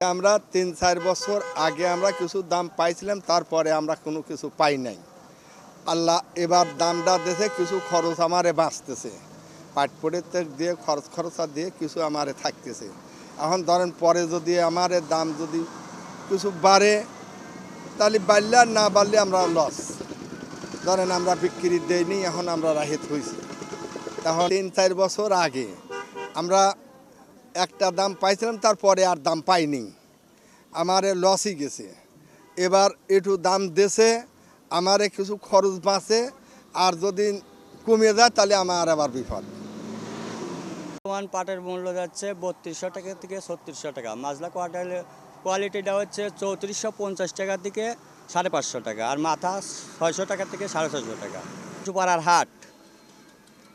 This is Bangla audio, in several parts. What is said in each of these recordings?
আমরা তিন চার বছর আগে আমরা কিছু দাম পাইছিলাম, তারপরে আমরা কোনো কিছু পাই নাই। আল্লাহ এবার দামটা দেখে কিছু খরচ আমারে বাঁচতেছে। পাটপড়ের দিয়ে, খরচ খরচা দিয়ে কিছু আমারে থাকতেছে। এখন ধরেন পরে যদি আমারে দাম যদি কিছু বাড়ে, তাহলে বাড়লে আর না বাড়লে আমরা লস ধরেন আমরা বিক্রি দেইনি, এখন আমরা রাহিত হয়েছি তখন তিন চার বছর আগে আমরা একটা দাম পাইছিলাম, তারপরে আর দাম পাইনি। আমার লসই গেছে। এবার একটু দাম দেছে, আমারে কিছু খরচ বাঁচে আর যদি কমে যায়, তাহলে আমার আবার বিপদ। বর্তমান পাটের মূল্য যাচ্ছে বত্রিশশো টাকা থেকে ছত্রিশশো টাকা। মাজলা কোয়ার্টারের কোয়ালিটিটা হচ্ছে চৌত্রিশশো পঞ্চাশ টাকা থেকে সাড়ে পাঁচশো টাকা, আর মাথা ছয়শো টাকা থেকে সাড়ে ছয়শো টাকা। চুপাড়ার হাট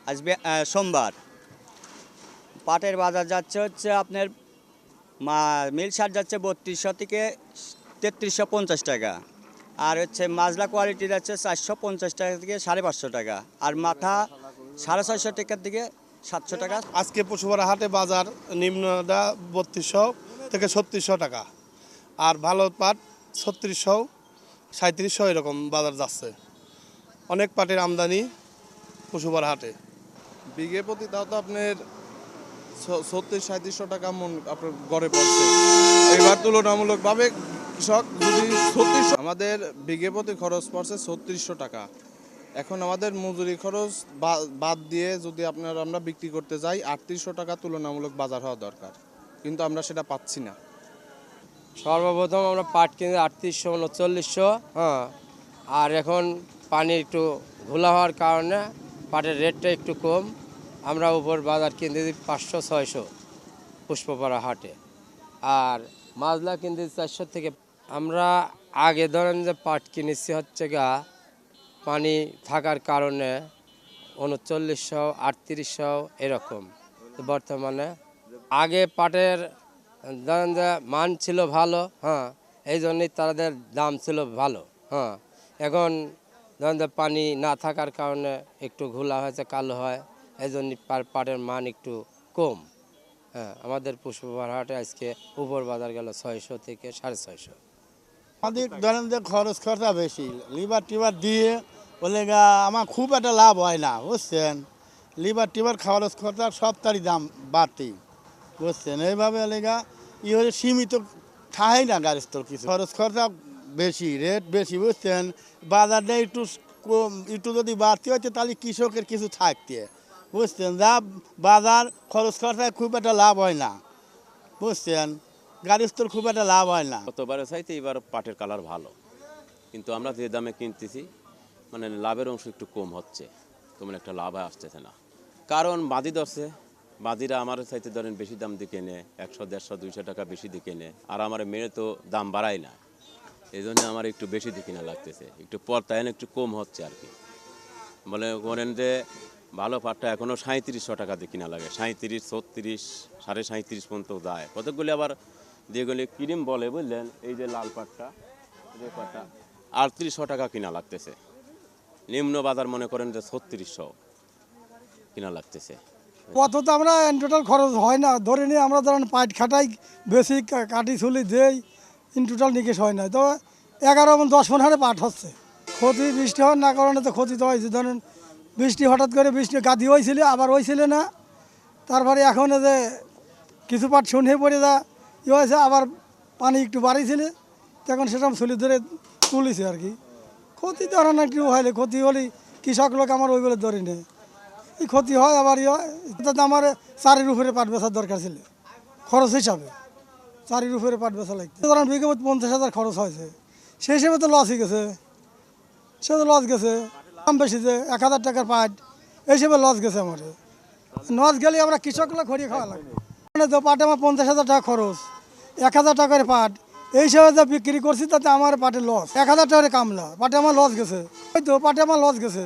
আজ সোমবার। পাটের বাজার যাচ্ছে হচ্ছে আপনার মা মিল শার্ট যাচ্ছে বত্রিশশো থেকে তেত্রিশশো পঞ্চাশ টাকা। আর হচ্ছে মাজলা কোয়ালিটি যাচ্ছে চারশো পঞ্চাশ টাকা থেকে সাড়ে পাঁচশো টাকা। আর মাথা সাড়ে ছয়শো টাকার থেকে সাতশো টাকা। আজকে পশুপাড়া হাটে বাজার নিম্নদা বত্রিশশো থেকে ছত্রিশশো টাকা। আর ভালো পাট ছত্রিশশো সাঁত্রিশশো এরকম বাজার যাচ্ছে। অনেক পাটের আমদানি পশুপাড়া হাটে। বিঘে প্রতি তাও তো আপনার ছত্রিশ সাঁত্রিশশো টাকা মন আপনার গড়ে পড়ছে। এবার তুলনামূলকভাবে, কৃষক, যদি ছত্রিশ আমাদের বিঘে প্রতি খরচ পড়ছে ছত্রিশশো টাকা। এখন আমাদের মজুরি খরচ বাদ দিয়ে যদি আপনার আমরা বিক্রি করতে যাই, আটত্রিশশো টাকা তুলনামূলক বাজার হওয়া দরকার। কিন্তু আমরা সেটা পাচ্ছি না। সর্বপ্রথম আমরা পাট কিনে আটত্রিশশো উনচল্লিশশো হ্যাঁ। আর এখন পানি একটু ঘোলা হওয়ার কারণে পাটের রেটটা একটু কম। আমরা উপর বাজার কিনতে দিই পাঁচশো, ছয়শো পুষ্পপাড়া হাটে। আর মাজলা কিনতে চারশো থেকে। আমরা আগে ধরেন যে পাট কিনেছি হচ্ছে গা, পানি থাকার কারণে উনচল্লিশশো, আটত্রিশশো এরকম। বর্তমানে আগে পাটের ধরেন যে মান ছিল ভালো হ্যাঁ এই জন্যই তাদের দাম ছিল ভালো হ্যাঁ। এখন ধরেন যে পানি না থাকার কারণে একটু ঘোলা হয়েছে, কালো হয়। এই জন্য পাটের মান একটু কম। হ্যাঁ আমাদের পুষ্পবার হাটে আজকে উপর বাজার গেল ছয়শো থেকে সাড়ে ছয়শো। আমাদের ধরেন যে খরচ খরচা বেশি। লিভার টিভার দিয়ে বলে গা, আমার খুব একটা লাভ হয় না, বুঝছেন? লিভার টিভার খরচ খরচা সব তারই দাম বাড়তি, বুঝছেন? এইভাবে লেগা ই হলে সীমিত ঠাই না গাড়ির তোর কিছু। খরচ খরচা বেশি, রেট বেশি, বুঝছেন? বাজারটা একটু একটু যদি বাড়তি হচ্ছে, তাহলে কৃষকের কিছু থাকতে। বুঝছেন? যা বাজার খরচ খরচায় খুব একটা লাভ হয় না। বুঝছেন? গাড়ির তোর খুব একটা লাভ হয় না। গতবারের চাইতে এবার পাটের কালার ভালো। কিন্তু আমরা যে দামে কিনতেছি মানে লাভের অংশ একটু কম হচ্ছে। তেমন একটা লাভ আসতেছে না। কারণ বাদি ধরছে। বাদিরা আমার চাইতে ধরেন বেশি দাম দিয়ে কেনে, একশো, দেড়শো, দুইশো টাকা বেশি দিয়ে কেনে। আর আমার মেয়ে তো দাম বাড়ায় না। এই জন্য আমার একটু বেশি দিয়ে কিনা লাগতেছে। একটু পর্তায়ন একটু কম হচ্ছে আর কি। বলে বলেন যে ভালো পাটটা এখনও সাঁত্রিশশো টাকা দিয়ে কিনা লাগে। সাঁত্রিশ ছত্রিশ, সাড়ে সাঁত্রিশ পর্যন্ত যায়। কতগুলি আবার যেগুলি ক্রিম বলে, বুঝলেন? এই যে লাল পাটটা যে পাটটা, আটত্রিশশো টাকা কিনা লাগতেছে। নিম্ন বাজার মনে করেন যে ছত্রিশশো কিনা লাগতেছে। অত তো আমরা টোটাল খরচ হয় না। ধরে নিয়ে আমরা ধরেন পাইট খাটাই, বেশি কাটি ছুলি দেই টোটাল নিকেশ হয় না। তো এগারো দশ মন হারে পাট হচ্ছে। ক্ষতি বৃষ্টি হওয়ার না কারণে তো ক্ষতি তো হয়েছে। ধরেন বৃষ্টি হঠাৎ করে বৃষ্টি গাদি হয়েছিল, আবার হয়েছিল না। তারপরে এখন যে কিছু পাট শুনে পড়ে যা ই হয়েছে, আবার পানি একটু বাড়িয়েছিল। তখন সেরকম ছুলি ধরে তুলিছে আর কি। ক্ষতি তো না, একটু হলে ক্ষতি হলে কৃষক লোক আমার ওই বলে ধরে নেয়। এই ক্ষতি হয়, আবার ই হয়। তাতে আমার চারির উপরে পাট বেচার দরকার ছিল, খরচ হিসাবে। চারির উপরে পাট বেচা লাগছে ধরেন বিঘে পঞ্চাশ হাজার খরচ হয়েছে। সেই হিসেবে তো লস হয়ে গেছে। সে তো লস গেছে। দাম বেশি যে এক হাজার টাকার পাট, এই হিসেবে লস গেছে আমার লস গেলে আমরা কৃষকগুলো খড়িয়ে খাওয়া লাগবে। মানে তো পাটে আমার পঞ্চাশ হাজার টাকা খরচ, এক হাজার টাকার পাট, এই হিসাবে যা বিক্রি করছি তাতে আমার পাটে লস এক হাজার টাকার কামলা পাটে আমার লস গেছে। ওই তো পাটে আমার লস গেছে।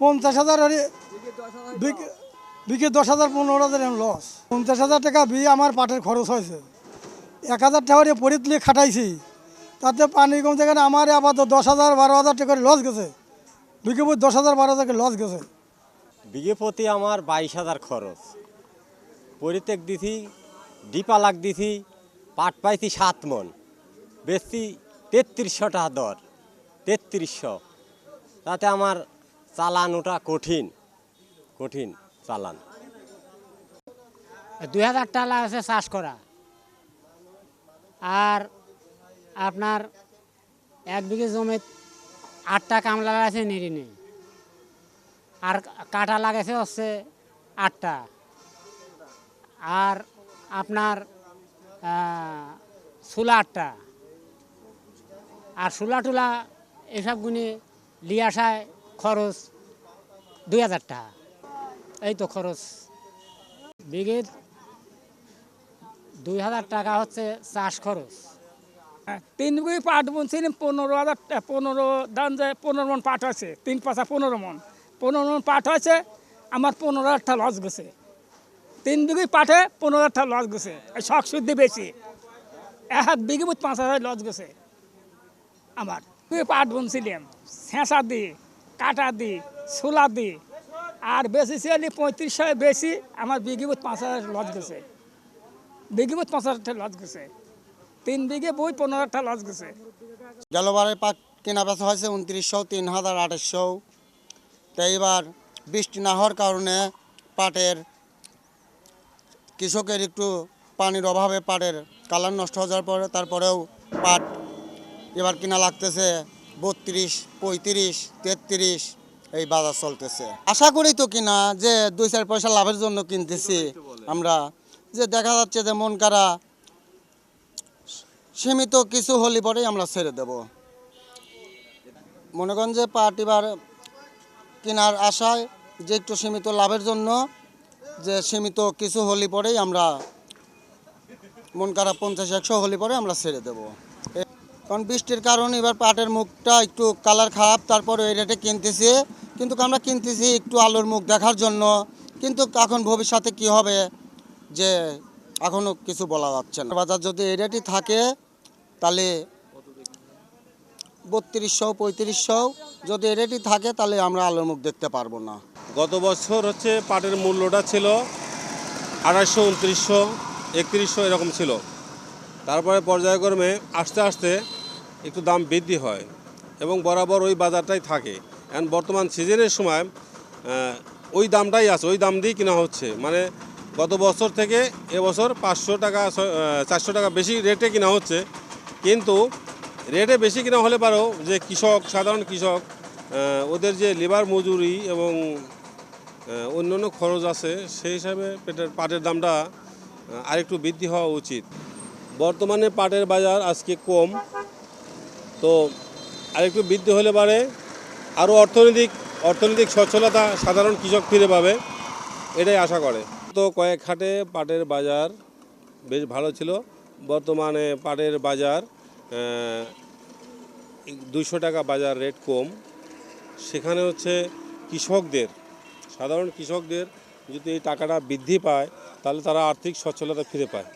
পঞ্চাশ হাজার বিঘে দশ হাজার, পনেরো হাজার লস পঞ্চাশ হাজার টাকা বি আমার পাটের খরচ হয়েছে। এক হাজার টাকা দিয়ে পরিত নিয়ে খাটাইছি। তাতে পানি কমতে গেলে আমার আবার তো দশ হাজার, বারো হাজার টাকা লস গেছে। বিঘে প্রতি দশ হাজার বারো হাজার লস গেছে। বিঘে প্রতি আমার বাইশ হাজার খরচ। পরিত্যাগ দিছি ডিপা লাগ দিছি পাট পাইছি সাত মন বেশি তেত্রিশশো টাকা দর তেত্রিশশো। তাতে আমার চালান ওটা কঠিন কঠিন চালান। দুই হাজার টাকা আছে চাষ করা। আর আপনার এক বিঘে জমি আটটা কামলা লাগাইছে নিরিনে আর কাটা লাগাইছে হচ্ছে আটটা। আর আপনার সুলা আটটা। আর সুলা টুলা এসবগুলি লিয়ে আসায় খরচ দুই হাজার টাকা। এই তো খরচ। বিঘে দুই হাজার টাকা হচ্ছে চাষ খরচ। তিন বিঘি পাট বুনছিলাম পনেরো হাজার পনেরো দান যায় পনেরো মন পাট হয়েছে, তিন পাঁচা পনেরো মন। পনেরো মন পাট হয়েছে, আমার পনেরো হাজার টাকা লস গেছে। তিন বিঘি পাটে পনেরো হাজার টাকা লস গেছে শখ শুদ্ধি বেশি। এক হাত বিঘি বুঝ পাঁচ হাজার লস গেছে আমার। বিঘি পাট বুনছিলাম ছেঁচা দি, কাটা দি, ছোলা দি, আর বেশি ছিলি পঁয়ত্রিশশো বেশি আমার বিঘি বুঝ পাঁচ হাজার লস গেছে। বিঘি বুঝ পাঁচ হাজার টাকা লস গেছে। তিন বিঘে বই পনেরো হাজার লস গেছে। গেলবারে পাট কেনা বেচা হয়েছে উনত্রিশশো, তিন হাজার আঠাশশো তো এইবার বৃষ্টি না হওয়ার কারণে পাটের কৃষকের একটু পানির অভাবে পাটের কালার নষ্ট হয়ে যাওয়ার পরে তারপরেও পাট এবার কিনা লাগতেছে বত্রিশ, পঁয়ত্রিশ, তেত্রিশ, এই বাজার চলতেছে। আশা করি তো কিনা যে দুই চার পয়সা লাভের জন্য কিনতেছি আমরা। যে দেখা যাচ্ছে যে মন কারা সীমিত কিছু হলে পরেই আমরা ছেড়ে দেব। মনে করেন যে পাট এবার কেনার আশায় যে একটু সীমিত লাভের জন্য, যে সীমিত কিছু হলে পরেই আমরা মন খারাপ পঞ্চাশ, একশো হলে পরে আমরা ছেড়ে দেব। কারণ বৃষ্টির কারণে এবার পাটের মুখটা একটু কালার খারাপ, তারপরে এই রেটে কিনতেছি। কিন্তু আমরা কিনতেছি একটু আলোর মুখ দেখার জন্য। কিন্তু এখন ভবিষ্যতে কি হবে, যে এখনও কিছু বলা যাচ্ছে না। বাজার যদি এই রেটই থাকে তাহলে বত্রিশশো, পঁয়ত্রিশশো যদি রেটই থাকে তাহলে আমরা আলোর মুখ দেখতে পারব না। গত বছর হচ্ছে পাটের মূল্যটা ছিল আড়াইশো, উনত্রিশশো, একত্রিশশো এরকম ছিল। তারপরে পর্যায়ক্রমে আস্তে আস্তে একটু দাম বৃদ্ধি হয় এবং বরাবর ওই বাজারটাই থাকে। এখন বর্তমান সিজনের সময় ওই দামটাই আছে, ওই দাম দিয়েই কেনা হচ্ছে। মানে গত বছর থেকে এবছর পাঁচশো টাকা চারশো টাকা বেশি রেটে কেনা হচ্ছে। কিন্তু রেটে বেশি কিনা হলে পারো যে কৃষক, সাধারণ কৃষক ওদের যে লেবার মজুরি এবং অন্যান্য খরচ আছে, সেই হিসাবে পেটের, পাটের দামটা আরেকটু বৃদ্ধি হওয়া উচিত। বর্তমানে পাটের বাজার আজকে কম, তো আরেকটু বৃদ্ধি হলে পারে। আরও অর্থনৈতিক অর্থনৈতিক সচ্ছলতা সাধারণ কৃষক ফিরে পাবে, এটাই আশা করে। তো কয়েক হাটে পাটের বাজার বেশ ভালো ছিল। বর্তমানে পাটের বাজার দুশো টাকা বাজার রেট কম। সেখানে হচ্ছে কৃষকদের, সাধারণ কৃষকদের যদি এই টাকাটা বৃদ্ধি পায়, তাহলে তারা আর্থিক সচ্ছলতা ফিরে পায়।